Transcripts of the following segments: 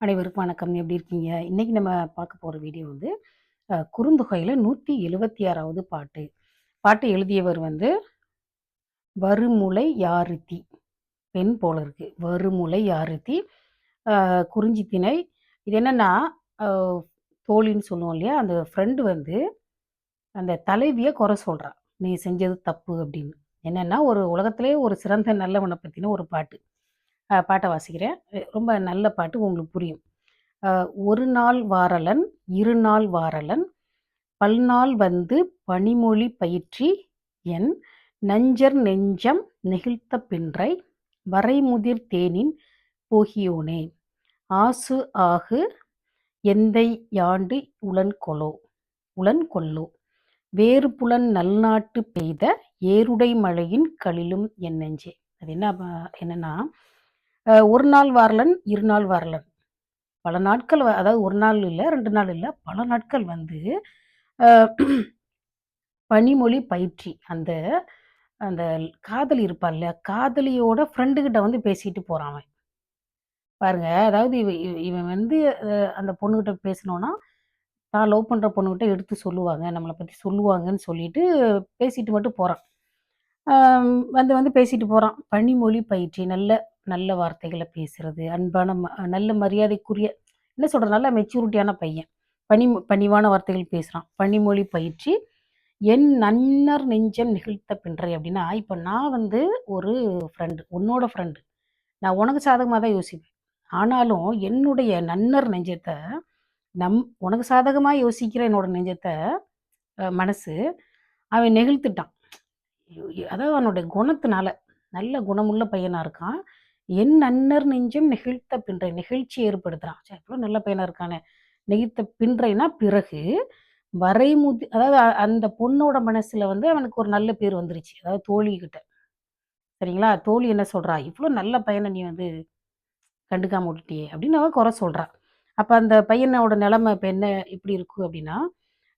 அனைவருக்கும் வணக்கம். எப்படி இருக்கீங்க? இன்னைக்கு நம்ம பார்க்க போகிற வீடியோ வந்து குறுந்தொகையில் நூற்றி எழுபத்தி ஆறாவது பாட்டு. பாட்டு எழுதியவர் வந்து வருமுலை யாருத்தி. பெண் போல இருக்கு. வருமுலை யாருத்தி. குறிஞ்சி திணை. இது என்னென்னா தோழின்னு சொல்லுவோம் இல்லையா? அந்த ஃப்ரெண்டு வந்து அந்த தலைவியை குறை சொல்கிறான் "நீ செஞ்சது தப்பு" அப்படின்னு. என்னென்னா ஒரு உலகத்திலே ஒரு சிறந்த நல்லவனை பற்றின ஒரு பாட்டு. பாட்டை வாசிக்கிறேன். ரொம்ப நல்ல பாட்டு உங்களுக்கு புரியும். "ஒரு நாள் வாரலன், இரு நாள் வாரலன், பல்நாள் வந்து பனிமொழி பயிற்றி, என் நஞ்சர் நெஞ்சம் நெகிழ்த்த பின்றை, வரைமுதிர் தேனின் போகியோனே, ஆசு ஆகு எந்தை யாண்டு உளன்கொலோ உளன்கொல்லோ, வேறுபுலன் நல்நாட்டு பெய்த ஏருடை மழையின் களிலும் என் நெஞ்சே." அது என்ன என்னன்னா, "ஒரு நாள் வாரலன், இருநாள் வாரலன்." பல நாட்கள் வ அதாவது ஒரு நாள் இல்லை ரெண்டு நாள் இல்லை பல நாட்கள் வந்து பனிமொழி பயிற்சி அந்த அந்த காதலி இருப்பாள்ல இல்லையா? காதலியோட ஃப்ரெண்டு கிட்ட வந்து பேசிட்டு போகிறான் அவன். பாருங்க, அதாவது இவ இவன் வந்து அந்த பொண்ணுகிட்ட பேசினோன்னா, தான் லவ் பண்ணுற பொண்ணுகிட்ட எடுத்து சொல்லுவாங்க. நம்மளை பற்றி சொல்லுவாங்கன்னு சொல்லிட்டு பேசிட்டு மட்டும் போகிறான் வந்து வந்து பேசிட்டு போகிறான் பனிமொழி பயிற்றி நல்ல நல்ல வார்த்தைகளை பேசுறது, அன்பான ம நல்ல மரியாதைக்குரிய என்ன சொல்கிறது நல்ல மெச்சூரிட்டியான பையன். பணி பணிவான வார்த்தைகள் பேசுகிறான் பனிமொழி பயிற்சி "என் நன்னர் நெஞ்சம் நெகிழ்த்த பின்றை" அப்படின்னா, இப்போ நான் வந்து ஒரு ஃப்ரெண்டு உன்னோட ஃப்ரெண்டு நான் உனக்கு சாதகமாக தான் யோசிப்பேன். ஆனாலும் என்னுடைய நன்னர் நெஞ்சத்தை நம் உனக்கு சாதகமாக யோசிக்கிற என்னோட நெஞ்சத்தை மனசு, அவன் நெகிழ்த்துட்டான். அதாவது அவனுடைய குணத்தினால, நல்ல குணமுள்ள பையனாக இருக்கான். என் நன்னர் நெஞ்சம் நெகிழ்த்த பின்றை, நெகிழ்ச்சி ஏற்படுத்துறான். சரி இவ்வளோ நல்ல பையனாக இருக்கானே! நெகிழ்த்த பின்றைனா பிறகு, வரைமுதி அதாவது அந்த பொண்ணோட மனசுல வந்து அவனுக்கு ஒரு நல்ல பேர் வந்துருச்சு. அதாவது தோழிக்கிட்ட சரிங்களா? தோழி என்ன சொல்றா? இவ்வளோ நல்ல பையனை நீ வந்து கண்டுக்காம விட்டுட்டியே!" அப்படின்னு அவன் குறை சொல்றா. அப்போ அந்த பையனோட நிலைமை இப்போ என்ன எப்படி இருக்கும் அப்படின்னா,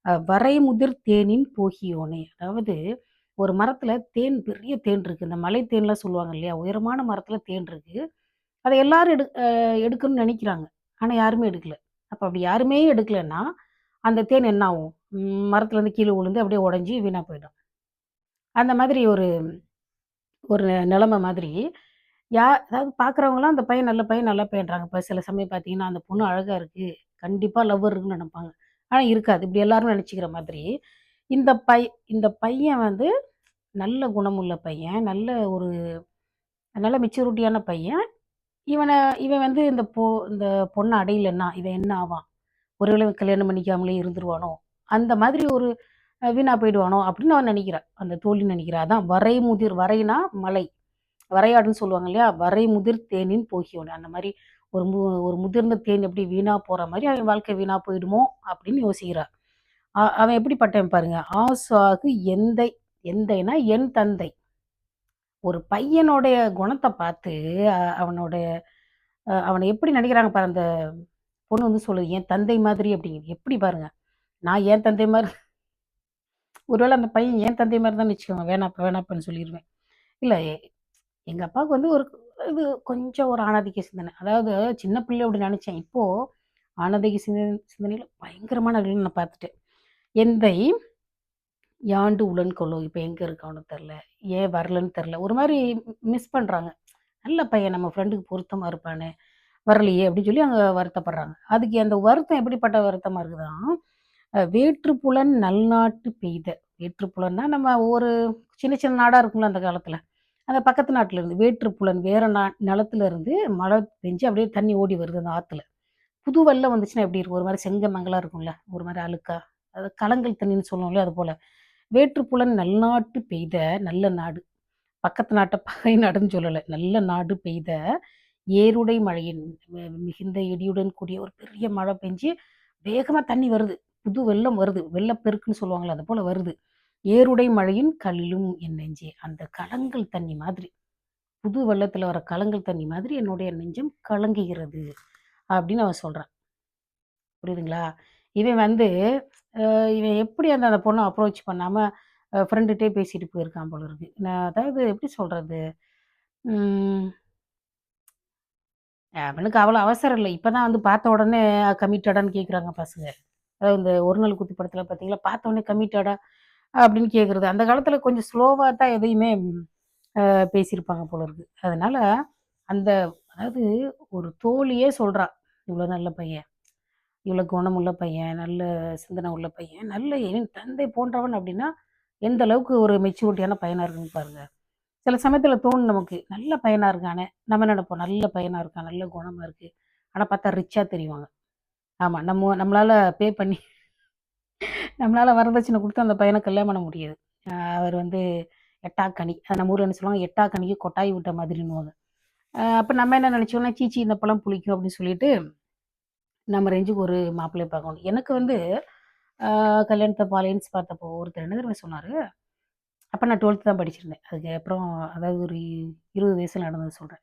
வரை "வரைமுதிர் தேனின் போகியோனே" அதாவது ஒரு மரத்தில் தேன் பெரிய தேன் இருக்கு. இந்த மலை தேன்லாம் சொல்லுவாங்க இல்லையா? உயரமான மரத்தில் தேன் இருக்கு. அதை எல்லாரும் எடு எடுக்கணும்னு நினைக்கிறாங்க ஆனால் யாருமே எடுக்கல. அப்போ அப்படி யாருமே எடுக்கலன்னா, அந்த தேன் என்ன ஆகும்? மரத்துலேருந்து கீழே விழுந்து அப்படியே உடஞ்சி வீணாக போயிடும். அந்த மாதிரி ஒரு ஒரு நிலைமை மாதிரி, யா அதாவது பார்க்குறவங்களாம் அந்த பையன் நல்ல பையன், நல்லா பையன்றாங்க. இப்போ சில சமயம் பார்த்தீங்கன்னா, அந்த பொண்ணு அழகாக இருக்குது கண்டிப்பாக லவ்வர் இருக்குன்னு நினைப்பாங்க ஆனால் இருக்காது. இப்படி எல்லாரும் நினச்சிக்கிற மாதிரி, இந்த பை இந்த பையன் வந்து நல்ல குணமுள்ள பையன். நல்ல ஒரு நல்ல மெச்சூரிட்டியான பையன். இவனை இவன் வந்து இந்த பொ இந்த பொண்ணை அடையலன்னா, இவன் என்ன ஆவான்? ஒருவேளை கல்யாணம் பண்ணிக்காமலே இருந்துருவானோ? அந்த மாதிரி ஒரு வீணா போயிடுவானோ? அப்படின்னு அவன் நினைக்கிறான் அந்த தோழி நெனைக்கிறா. அதான் வரைமுதிர் வரைனா மலை. வரையாடுன்னு சொல்லுவாங்க இல்லையா? வரை முதிர் தேனின் போகியோனே" அந்த மாதிரி ஒரு மு ஒரு முதிர்ந்த தேன் எப்படி வீணா போகிற மாதிரி அவன் வாழ்க்கை வீணா போயிடுமோ? அப்படின்னு யோசிக்கிறான் அ அவன் எப்படிப்பட்டவன் பாருங்க. "ஆசாகு எந்தை" எந்தைனா என் தந்தை. ஒரு பையனுடைய குணத்தை பார்த்து, அவனுடைய அவனை எப்படி நினைக்கிறாங்க பாரு அந்த பொண்ணு வந்து சொல்லுது, "என் தந்தை மாதிரி" அப்படிங்குது. எப்படி பாருங்க. நான் என் தந்தை மாதிரி ஒருவேளை அந்த பையன் என் தந்தை மாதிரி தான் வச்சுக்கோங்க. வேணாப்பா, வேணாப்பான்னு சொல்லிடுவேன் இல்லை எங்கள் அப்பாவுக்கு வந்து ஒரு இது கொஞ்சம் ஒரு ஆணாதிக்க சிந்தனை. அதாவது சின்ன பிள்ளை அப்படி நினச்சேன் இப்போது ஆணாதிக்க சிந்தனை சிந்தனையில் பயங்கரமான நான் பார்த்துட்டேன். "எந்தை யாண்டு உளன்கொலோ" இப்போ எங்கே இருக்கான்னு தெரில. ஏன் வரலன்னு தெரில. ஒரு மாதிரி மிஸ் பண்ணுறாங்க நல்ல பையன் நம்ம ஃப்ரெண்டுக்கு பொருத்தமாக இருப்பானே, வரலையே அப்படின்னு சொல்லி அங்கே வருத்தப்படுறாங்க. அதுக்கு அந்த வருத்தம் எப்படிப்பட்ட வருத்தமாக இருக்குதான் "வேற்றுப்புலன் நல்நாட்டு பெய்த" வேற்றுப்புலன்னா நம்ம ஒரு சின்ன சின்ன நாடாக இருக்கும்ல அந்த காலத்தில். அந்த பக்கத்து நாட்டிலேருந்து வேற்றுப்புலன் வேறு நா நிலத்துலேருந்து மழை பெஞ்சு அப்படியே தண்ணி ஓடி வருது அந்த ஆற்றுல புது வெள்ளம் வந்துச்சுன்னா எப்படி இருக்கும்? ஒரு மாதிரி செங்கமங்கலாக இருக்கும்ல. ஒரு மாதிரி அழுக்கா. அது கலங்கல் தண்ணின்னு சொல்லுவோம்ல அது போல். "வேற்றுப்புலன் நல்நாட்டு பெய்த" நல்ல நாடு. பக்கத்து நாட்டை பகை நாடுன்னு சொல்லலை நல்ல நாடு பெய்த ஏருடை மழையின் மிகுந்த இடியுடன் கூடிய ஒரு பெரிய மழை பெஞ்சு, வேகமாக தண்ணி வருது. புது வெள்ளம் வருது. வெள்ளப்பெருக்குன்னு சொல்லுவாங்களே அது போல் வருது. ஏருடை மழையின் கல்லும் என் நெஞ்சே. அந்த கலங்கள் தண்ணி மாதிரி. புது வெள்ளத்தில் வர கலங்கள் தண்ணி மாதிரி என்னுடைய நெஞ்சம் கலங்குகிறது. அப்படின்னு அவன் சொல்கிறான் புரியுதுங்களா? இவன் வந்து இவன் எப்படி அந்த அந்த பொண்ணை அப்ரோச் பண்ணாமல் ஃப்ரெண்டுகிட்டே பேசிட்டு போயிருக்கான் போல இருக்கு. நான் அதாவது எப்படி சொல்கிறது அவனுக்கு அவ்வளோ அவசரம் இல்லை இப்போ தான் வந்து பார்த்த உடனே கமிட்டடான்னு கேட்குறாங்க பசங்க. அதாவது இந்த ஒரு நாள் குத்து படத்தில் பார்த்தீங்களா, பார்த்த உடனே கமிட்டடா அப்படின்னு கேட்குறது. அந்த காலத்தில் கொஞ்சம் ஸ்லோவாக தான் எதையுமே பேசியிருப்பாங்க போல இருக்கு. அதனால் அந்த அதாவது ஒரு தோழியே சொல்கிறான் "இவ்வளோ நல்ல பையன், இவ்வளோ குணமுள்ள பையன், நல்ல சிந்தனை உள்ள பையன், நல்ல என் தந்தை போன்றவன்" அப்படின்னா, எந்த அளவுக்கு ஒரு மெச்சூரிட்டியான பையனாக இருக்குன்னு பாருங்கள் சில சமயத்தில் தோணும் நமக்கு, நல்ல பையனாக இருக்கானே, நம்ம நினைப்போம் நல்ல பையனாக இருக்கான், நல்ல குணமாக இருக்குது ஆனால் பார்த்தா ரிச்சாக தெரிவாங்க. ஆமாம் நம்ம நம்மளால் பே பண்ணி நம்மளால் வரதட்சணை கொடுத்து அந்த பையனை கல்யாணம் பண்ண முடியாது. அவர் வந்து எட்டாக்கனி. அது நம்ம ஊரில் என்ன சொல்லுவாங்க, எட்டாக்கனிக்கு கொட்டாய் விட்ட மாதிரின்னுவாங்க. அப்போ நம்ம என்ன நினச்சோன்னா சீச்சி இந்த பழம் புளிக்கும் அப்படின்னு சொல்லிட்டு, நம்ம ரேஞ்சுக்கு ஒரு மாப்பிள்ளையை பார்க்கணும். எனக்கு வந்து கல்யாணத்தை பாலியன்ஸ் பார்த்தப்போ ஒருத்தர் என்ன தெரியுமா சொன்னார் அப்போ நான் 12த் தான் படிச்சிருந்தேன். அதுக்கப்புறம் அதாவது ஒரு இருபது வயசில் நடந்தது சொல்கிறேன்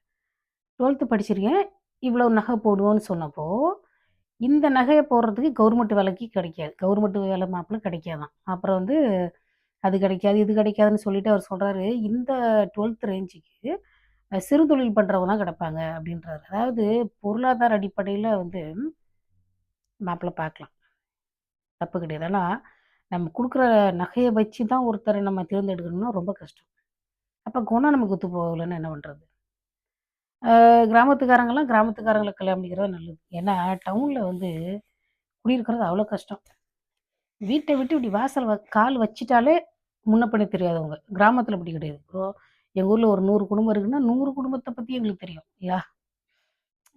டுவெல்த்து படிச்சிருக்கேன். இவ்வளோ நகை போடுவோன்னு சொன்னப்போ, இந்த நகையை போடுறதுக்கு கவர்மெண்ட் வேலைக்கு கிடைக்காது. கவர்மெண்ட் வேலை மாப்பிள்ளை கிடைக்காதான் அப்புறம் வந்து அது கிடைக்காது, இது கிடைக்காதுன்னு சொல்லிட்டு அவர் சொல்கிறாரு இந்த 12த் ரேஞ்சுக்கு சிறு தொழில் பண்ணுறவங்க தான் கிடைப்பாங்க அப்படின்றாரு. அதாவது பொருளாதார அடிப்படையில் வந்து மாப்பிள்ளை பார்க்கலாம். தப்பு கிடையாது. ஆனால் நம்ம கொடுக்குற நகையை வச்சு தான் ஒருத்தரை நம்ம தேர்ந்தெடுக்கணும்னா ரொம்ப கஷ்டம். அப்போ குணம் நமக்கு ஒத்து போகலன்னு என்ன பண்ணுறது கிராமத்துக்காரங்களாம் கிராமத்துக்காரங்களை கல்யாணம் பண்ணிக்கிறது நல்லது. ஏன்னா, டவுனில் வந்து குடியிருக்கிறது அவ்வளோ கஷ்டம். வீட்டை விட்டு இப்படி வாசல் வ கால் வச்சிட்டாலே முன்னப்படி தெரியாதவங்க. கிராமத்தில் அப்படி கிடையாது. எங்கள் ஊரில் ஒரு நூறு குடும்பம் இருக்குன்னா, நூறு குடும்பத்தை பற்றி எங்களுக்கு தெரியும். யா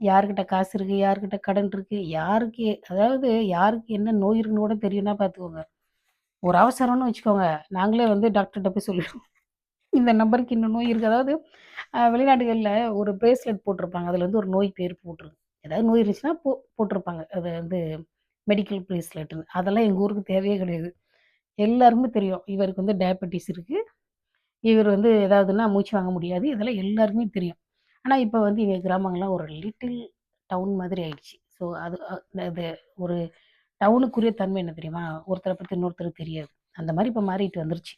யார்கிட்ட காசு இருக்கு, யார்கிட்ட கடன் இருக்கு, யாருக்கு அதாவது யாருக்கு என்ன நோய் இருக்குன்னு கூட தெரியும்னா பார்த்துக்கோங்க. ஒரு அவசரம்னு வச்சுக்கோங்க, நாங்களே வந்து டாக்டர்கிட்ட போய் சொல்லிடுவோம். இந்த நம்பருக்கு இன்னும் நோய் இருக்குது அதாவது வெளிநாடுகளில் ஒரு பிரேஸ்லெட் போட்டிருப்பாங்க. அதில் வந்து ஒரு நோய் பேர் போட்டிருக்கு ஏதாவது நோய் இருந்துச்சுன்னா போ போட்டிருப்பாங்க. அது வந்து மெடிக்கல் பிரேஸ்லெட்ன்னு. அதெல்லாம் எங்கள் ஊருக்கு தேவையே கிடையாது. எல்லாருக்குமே தெரியும். இவருக்கு வந்து டயபெட்டிஸ் இருக்குது இவர் வந்து ஏதாவதுன்னா மூச்சு வாங்க முடியாது. இதெல்லாம் எல்லாருக்குமே தெரியும். ஆனால் இப்போ வந்து எங்கள் கிராமங்கள்லாம் ஒரு லிட்டில் டவுன் மாதிரி ஆயிடுச்சு. ஸோ அது அது ஒரு டவுனுக்குரிய தன்மை என்ன தெரியுமா? ஒருத்தரை பற்றி இன்னொருத்தருக்கு தெரியாது. அந்த மாதிரி இப்போ மாறிட்டு வந்துருச்சு.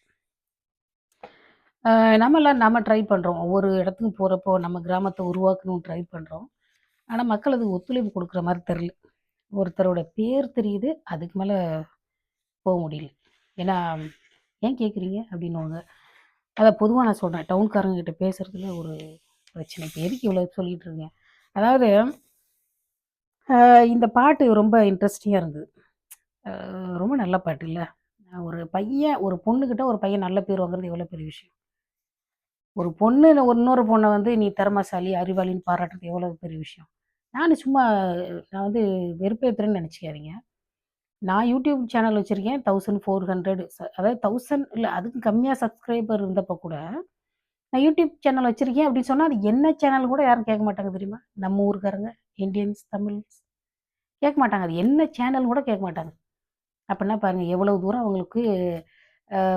நம்மளாம் நம்ம ட்ரை பண்ணுறோம் ஒவ்வொரு இடத்துக்கும் போகிறப்போ நம்ம கிராமத்தை உருவாக்கணும்னு ட்ரை பண்ணுறோம் ஆனால் மக்கள் அதுக்கு ஒத்துழைப்பு கொடுக்குற மாதிரி தெரில ஒருத்தரோட பேர் தெரியுது. அதுக்கு மேலே போக முடியல. ஏன்னா, "ஏன் கேட்குறீங்க?" அப்படின்னுவாங்க. அதை பொதுவாக நான் சொல்கிறேன் டவுன்காரங்க கிட்ட பேசுறதுல ஒரு பிரச்சனை. இப்ப எதுக்கு இவ்வளோ சொல்லிட்டு இருக்கேன்? அதாவது இந்த பாட்டு ரொம்ப இன்ட்ரெஸ்டிங்காக இருந்தது. ரொம்ப நல்ல பாட்டு இல்லை ஒரு பையன் ஒரு பொண்ணுக்கிட்ட ஒரு பையன் நல்ல பேர் வாங்குறது எவ்வளோ பெரிய விஷயம். ஒரு பொண்ணு இன்னொரு பொண்ணை வந்து நீ திறமைசாலி, அறிவாளின்னு பாராட்டுறது எவ்வளோ பெரிய விஷயம். நான் சும்மா நான் வந்து வெறுப்பேற்றுறேன்னு நினச்சிக்காதீங்க நான் யூடியூப் சேனல் வச்சுருக்கேன் தௌசண்ட் ஃபோர் ஹண்ட்ரட் அதாவது தௌசண்ட் இல்லை அதுக்கும் கம்மியாக சப்ஸ்கிரைபர் இருந்தப்போ கூட, நான் யூடியூப் சேனல் வச்சிருக்கேன் அப்படின்னு சொன்னால் அது என்ன சேனல் கூட யாரும் கேட்க மாட்டாங்க தெரியுமா? நம்ம ஊருக்காரங்க இந்தியன்ஸ், தமிழ்ஸ் கேட்க மாட்டாங்க. அது என்ன சேனல் கூட கேட்க மாட்டாங்க. அப்படின்னா பாருங்கள் எவ்வளவு தூரம் அவங்களுக்கு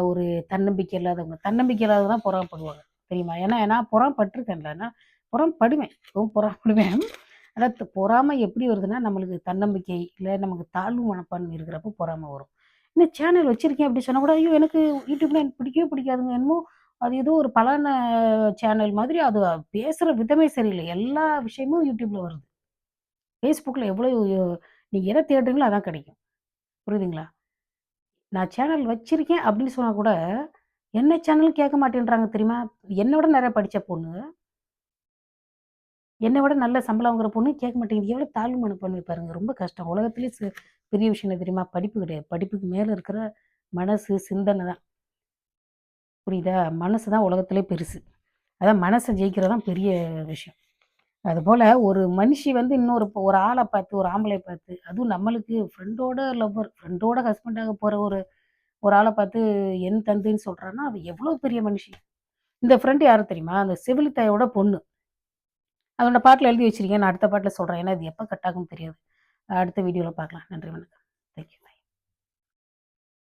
ஒரு தன்னம்பிக்கை இல்லாதவங்க. தன்னம்பிக்கை இல்லாதவங்க தான் புறப்படுவாங்க தெரியுமா? ஏன்னா நான் பொறாமப்பட்டுருக்கேன்ல. நான் புறம் படுவேன் பொறாமப்படுவேன். புறப்படுவேன் அதாவது பொறாமை எப்படி வருதுன்னா, நம்மளுக்கு தன்னம்பிக்கை, இல்லை நமக்கு தாழ்வு மனப்பான்மை இருக்கிறப்போ பொறாமை வரும். என்ன சேனல் வச்சுருக்கேன் அப்படி சொன்னால் கூட, ஐயோ! எனக்கு யூடியூப்னா எனக்கு பிடிக்கவே பிடிக்காதுங்க. என்னமோ அது ஏதோ ஒரு பலான சேனல் மாதிரி அது பேசுகிற விதமே சரியில்லை எல்லா விஷயமும் யூடியூப்ல வருது. ஃபேஸ்புக்கில் எவ்வளோ நீங்கள் எதை தேடுறீங்களோ அதான் கிடைக்கும். புரியுதுங்களா? நான் சேனல் வச்சிருக்கேன் அப்படின்னு சொன்னால் கூட, என்ன சேனலும் கேட்க மாட்டேன்றாங்க தெரியுமா? என்னை விட நிறைய படித்த பொண்ணு. என்னை விட நல்ல சம்பளம் வாங்குற பொண்ணு கேட்க மாட்டேங்குது. எவ்வளோ தாழ்வு மனப்பான்மை பாருங்க. ரொம்ப கஷ்டம். உலகத்துலேயே பெரிய விஷயம் தெரியுமா? படிப்பு கிடையாது. படிப்புக்கு மேலே இருக்கிற மனசு, சிந்தனை தான். புரியுதா? மனசு தான் உலகத்துலேயே பெருசு. அதான் மனசை ஜெயிக்கிறது தான் பெரிய விஷயம். அதுபோல் ஒரு மனுஷி வந்து இன்னொரு ஒரு ஆளை பார்த்து, ஒரு ஆம்பளை பார்த்து, அதுவும் நம்மளுக்கு ஃப்ரெண்டோட லவ்வர், ஃப்ரெண்டோட ஹஸ்பண்டாக போகிற ஒரு ஒரு ஆளை பார்த்து என் தந்தைன்னு சொல்கிறான்னா அது எவ்வளோ பெரிய மனுஷி. இந்த ஃப்ரெண்டு யாரும் தெரியுமா? அந்த செவிலித்தாயோட பொண்ணு. அதோட பாட்டில் எழுதி வச்சிருக்கேன். நான் அடுத்த பாட்டில் சொல்கிறேன் ஏன்னா இது எப்போ கட் தெரியாது. அடுத்த வீடியோவில் பார்க்கலாம். நன்றி, வணக்கம்.